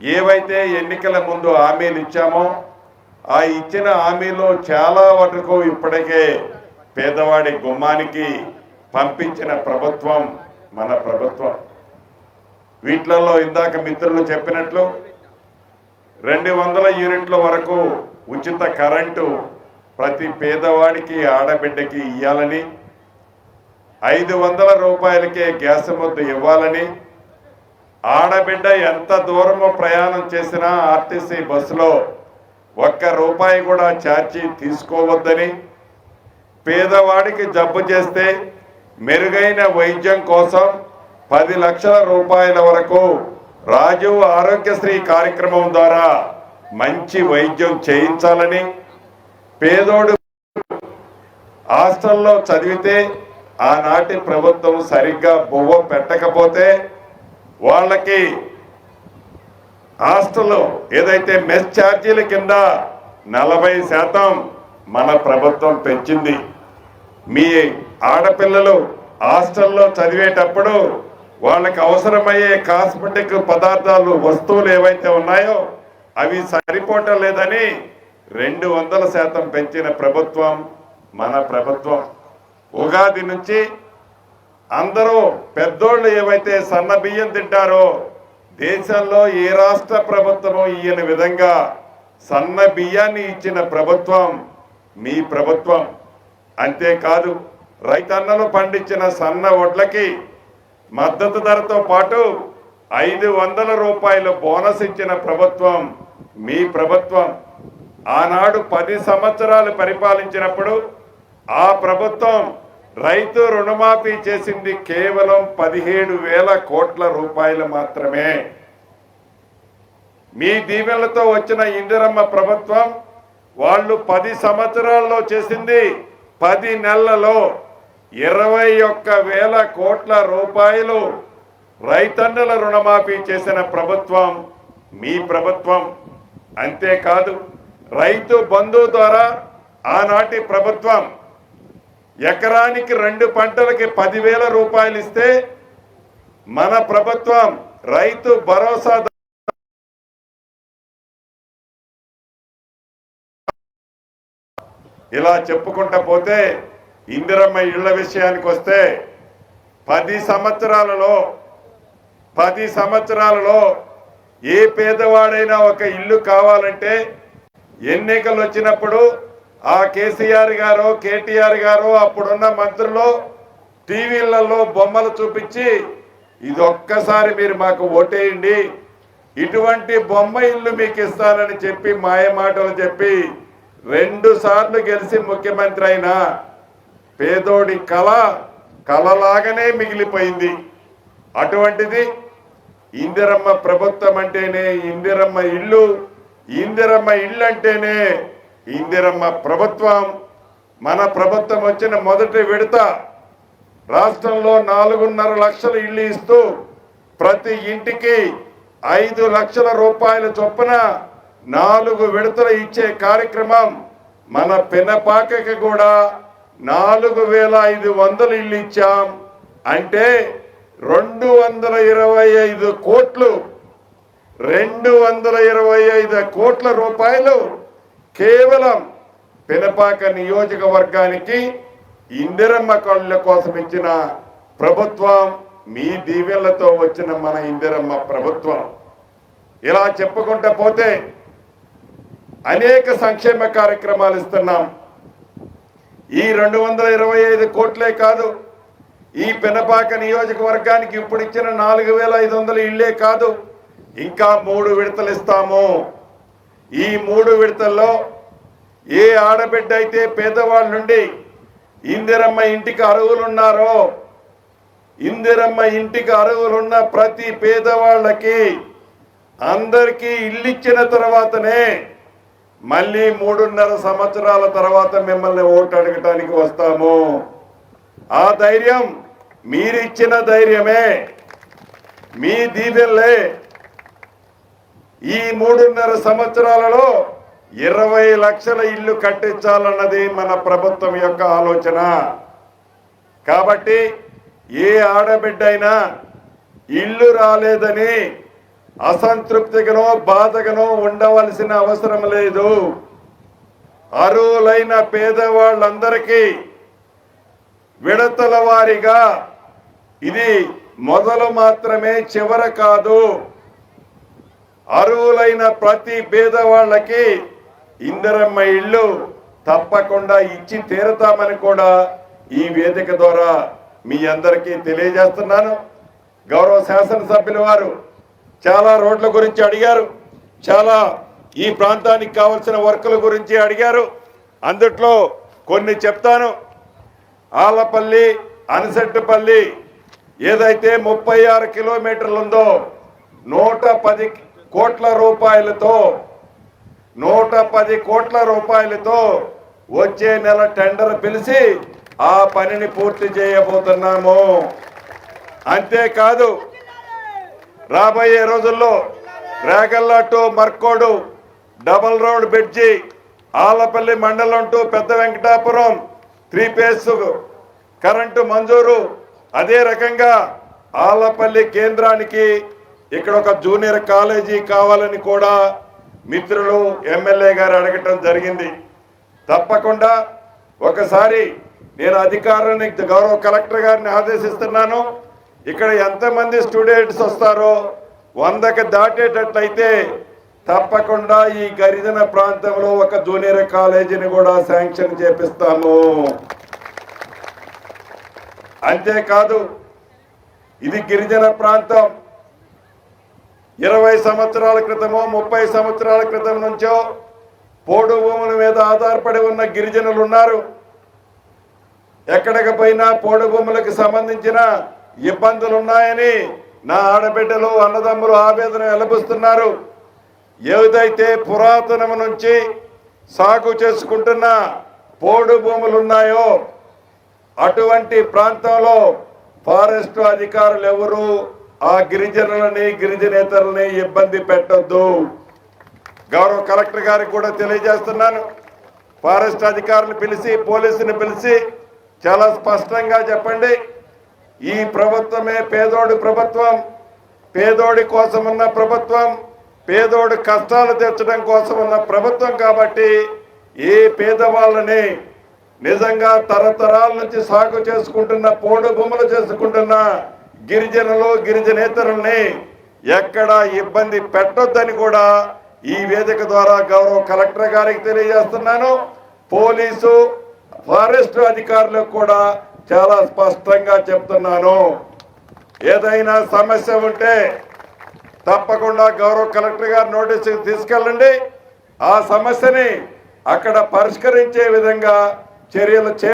ఏవైతే ఎన్నికల ముందు హామీలు ఇచ్చామో ఆ ఇచ్చిన హామీలో చాలా వరకు ఇప్పటికే పేదవాడి గుమ్మానికి పంపించిన ప్రభుత్వం మన ప్రభుత్వం. వీటిలలో ఇందాక మిత్రులు చెప్పినట్లు రెండు వందల యూనిట్ల వరకు ఉచిత కరెంటు ప్రతి పేదవాడికి ఆడబిడ్డకి ఇవ్వాలని ఐదు వందల రూపాయలకే గ్యాస్ ముద్దు ఇవ్వాలని ఆడబిడ్డ ఎంత దూరము ప్రయాణం చేసినా ఆర్టీసీ బస్సులో ఒక్క రూపాయి కూడా ఛార్జీ తీసుకోవద్దని పేదవాడికి జబ్బు చేస్తే మెరుగైన వైద్యం కోసం పది లక్షల రూపాయల వరకు రాజీవ్ ఆరోగ్యశ్రీ కార్యక్రమం ద్వారా మంచి వైద్యం చేయించాలని పేదోడు హాస్టల్లో చదివితే ఆనాటి ప్రభుత్వం సరిగ్గా బువ్వ పెట్టకపోతే వాళ్ళకి హాస్టల్ ఏదైతే మెస్ ఛార్జీల కింద నలభై శాతం మన ప్రభుత్వం పెంచింది మీ ఆడపిల్లలు హాస్టల్లో చదివేటప్పుడు వాళ్ళకి అవసరమయ్యే కాస్మెటిక్ పదార్థాలు వస్తువులు ఏవైతే ఉన్నాయో అవి సరిపోవటం లేదని రెండు వందల శాతం పెంచిన ప్రభుత్వం మన ప్రభుత్వం ఉగాది నుంచి అందరూ పెద్దోళ్ళు ఏవైతే సన్న బియ్యం తింటారో దేశంలో ఏ రాష్ట్ర ప్రభుత్వము ఇయ్యని విధంగా సన్న బియ్యాన్ని ఇచ్చిన ప్రభుత్వం మీ ప్రభుత్వం. అంతేకాదు రైతన్నలు పండించిన సన్న వడ్లకి మద్దతు ధరతో పాటు ఐదు వందల రూపాయలు బోనస్ ఇచ్చిన ప్రభుత్వం మీ ప్రభుత్వం. ఆనాడు పది సంవత్సరాలు పరిపాలించినప్పుడు ఆ ప్రభుత్వం రైతు రుణమాఫీ చేసింది కేవలం పదిహేడు వేల కోట్ల రూపాయలు మాత్రమే. మీ దీవెనలతో వచ్చిన ఇందిరమ్మ ప్రభుత్వం వాళ్ళు పది సంవత్సరాల్లో చేసింది పది నెలలలో ఇరవై ఒక్క వేల కోట్ల రూపాయలు రైతన్నుల రుణమాఫీ చేసిన ప్రభుత్వం మీ ప్రభుత్వం. అంతేకాదు రైతు బంధు ద్వారా ఆనాటి ప్రభుత్వం ఎకరానికి రెండు పంటలకి పదివేల రూపాయలు ఇస్తే మన ప్రభుత్వం రైతు భరోసా ఇలా చెప్పుకుంటా పోతే ఇందిరమ్మ ఇళ్ళ విషయానికి వస్తే పది సంవత్సరాలలో పది సంవత్సరాలలో ఏ పేదవాడైనా ఒక ఇల్లు కావాలంటే ఎన్నికలు వచ్చినప్పుడు ఆ కేసీఆర్ గారు కేటీఆర్ గారు అప్పుడున్న మంత్రులు టీవీలలో బొమ్మలు చూపించి ఇది ఒక్కసారి మీరు మాకు ఓటేయండి. ఇటువంటి బొమ్మ ఇల్లు మీకు ఇస్తానని చెప్పి మాయ మాటలు చెప్పి రెండు సార్లు గెలిచి ముఖ్యమంత్రి అయినా పేదోడి కళ కళలాగానే మిగిలిపోయింది. అటువంటిది ఇందిరమ్మ ప్రభుత్వం అంటేనే ఇందిరమ్మ ఇల్లు. ఇందిరమ్మ ఇల్లు అంటేనే ఇందిరమ్మ ప్రభుత్వం మన ప్రభుత్వం వచ్చిన మొదటి విడత రాష్ట్రంలో నాలుగున్నర లక్షల ఇల్లు ఇస్తూ ప్రతి ఇంటికి ఐదు లక్షల రూపాయల చొప్పున నాలుగు విడతలు ఇచ్చే కార్యక్రమం మన పిన్నపాకకి కూడా నాలుగు వేల ఐదు వందలు ఇల్లు ఇచ్చాం. అంటే రెండు వందల ఇరవై ఐదు కోట్లు రెండు వందల ఇరవై ఐదు కోట్ల రూపాయలు కేవలం పినపాక నియోజకవర్గానికి ఇందిరమ్మ కళ్ళ కోసం ఇచ్చిన ప్రభుత్వం మీ దీవెళ్ళతో వచ్చిన మన ఇందిరమ్మ ప్రభుత్వం. ఇలా చెప్పుకుంటూ పోతే అనేక సంక్షేమ కార్యక్రమాలు ఇస్తున్నాం. ఈ రెండు వందల ఇరవై ఐదు కోట్లే కాదు ఈ పెనపాక నియోజకవర్గానికి ఇప్పుడు ఇచ్చిన నాలుగు వేల ఐదు వందల ఇళ్ళే కాదు ఇంకా మూడు విడతలు ఇస్తాము ఈ మూడు విడతల్లో ఏ ఆడబిడ్డ అయితే పేదవాళ్ళ నుండి ఇందిరమ్మ ఇంటికి అరువులున్నారో ఇందిరమ్మ ఇంటికి అరువులున్న ప్రతి పేదవాళ్ళకి అందరికీ ఇల్లు ఇచ్చిన తర్వాతనే మళ్ళీ మూడున్నర సంవత్సరాల తర్వాత మిమ్మల్ని ఓటు అడగటానికి వస్తాము. ఆ ధైర్యం మీరిచ్చిన ధైర్యమే మీ దీవెల్లే ఈ మూడున్నర సంవత్సరాలలో ఇరవై లక్షల ఇల్లు కట్టించాలన్నది మన ప్రభుత్వం యొక్క ఆలోచన. కాబట్టి ఏ ఆడబిడ్డ అయినా ఇల్లు రాలేదని అసంతృప్తిగానో బాధగానో ఉండవలసిన అవసరం లేదు. అరువులైన పేదవాళ్ళందరికీ విడతల వారిగా ఇది మొదలు మాత్రమే చివర కాదు. అరువులైన ప్రతి పేదవాళ్ళకి ఇందరమ్మ ఇల్లు తప్పకుండా ఇచ్చి తీరుతామని కూడా ఈ వేదిక ద్వారా మీ అందరికీ తెలియజేస్తున్నాను. గౌరవ శాసనసభ్యుల వారు చాలా రోడ్ల గురించి అడిగారు. చాలా ఈ ప్రాంతానికి కావలసిన వర్కుల గురించి అడిగారు. అందుట్లో కొన్ని చెప్తాను. ఆలపల్లి అనసెట్టుపల్లి ఏదైతే ముప్పై ఆరు కిలోమీటర్లు ఉందో నూట పది కోట్ల రూపాయలతో నూట పది కోట్ల రూపాయలతో వచ్చే నెల టెండర్ పిలిచి ఆ పనిని పూర్తి చేయబోతున్నాము. అంతేకాదు రాబోయే రోజుల్లో Regalla to Markodu double road bridge Alapalli మండలం టు పెద్ద వెంకటాపురం త్రీ ఫేస్ కరెంటు మంజూరు అదే రకంగా ఆలపల్లి కేంద్రానికి ఇక్కడ ఒక జూనియర్ కాలేజీ కావాలని కూడా మిత్రులు ఎమ్మెల్యే గారు అడగటం జరిగింది. తప్పకుండా ఒకసారి నేను అధికారులని గౌరవ కలెక్టర్ గారిని ఆదేశిస్తున్నాను. ఇక్కడ ఎంతమంది స్టూడెంట్స్ వస్తారో వందకి దాటేటట్లయితే తప్పకుండా ఈ గరిజన ప్రాంతంలో ఒక జూనియర్ కాలేజీని కూడా శాంక్షన్ చేపిస్తాము. అంతేకాదు ఇది గిరిజన ప్రాంతం. ఇరవై సంవత్సరాల క్రితమో ముప్పై సంవత్సరాల క్రితం నుంచో పోడు భూముల మీద ఆధారపడి ఉన్న గిరిజనులు ఉన్నారు. ఎక్కడికి పోయినా పోడు భూములకు సంబంధించిన ఇబ్బందులు ఉన్నాయని నా ఆడబిడ్డలు అన్నదమ్ములు ఆవేదన వెలబుస్తున్నారు ఏదైతే పురాతనము నుంచి సాగు చేసుకుంటున్న పోడు భూములు ఉన్నాయో అటువంటి ప్రాంతంలో ఫారెస్ట్ అధికారులు ఎవరు ఆ గిరిజనులని గిరిజనేతరులని ఇబ్బంది పెట్టొద్దు. గౌరవ కలెక్టర్ గారికి కూడా తెలియజేస్తున్నాను. ఫారెస్ట్ అధికారులు పిలిచి పోలీసుని పిలిచి చాలా స్పష్టంగా చెప్పండి. ఈ ప్రభుత్వమే పేదోడి ప్రభుత్వం. పేదోడి కోసం ఉన్న ప్రభుత్వం. పేదోడి కష్టాలు తెచ్చడం కోసం ఉన్న ప్రభుత్వం కాబట్టి ఏ పేదవాళ్ళని నిజంగా తరతరాల నుంచి సాగు చేసుకుంటున్న పోడు బొమ్మలు చేసుకుంటున్న గిరిజనులు గిరిజనేతరుల్ని ఎక్కడ ఇబ్బంది పెట్టొద్దని కూడా ఈ వేదిక ద్వారా గౌరవ కలెక్టర్ గారికి తెలియజేస్తున్నాను. పోలీసు ఫారెస్ట్ అధికారులకు కూడా చాలా స్పష్టంగా చెప్తున్నాను. ఏదైనా సమస్య ఉంటే తప్పకుండా గౌరవ కలెక్టర్ గారు నోటీసు తీసుకెళ్ళండి. ఆ సమస్యని అక్కడ పరిష్కరించే విధంగా చర్యలు చే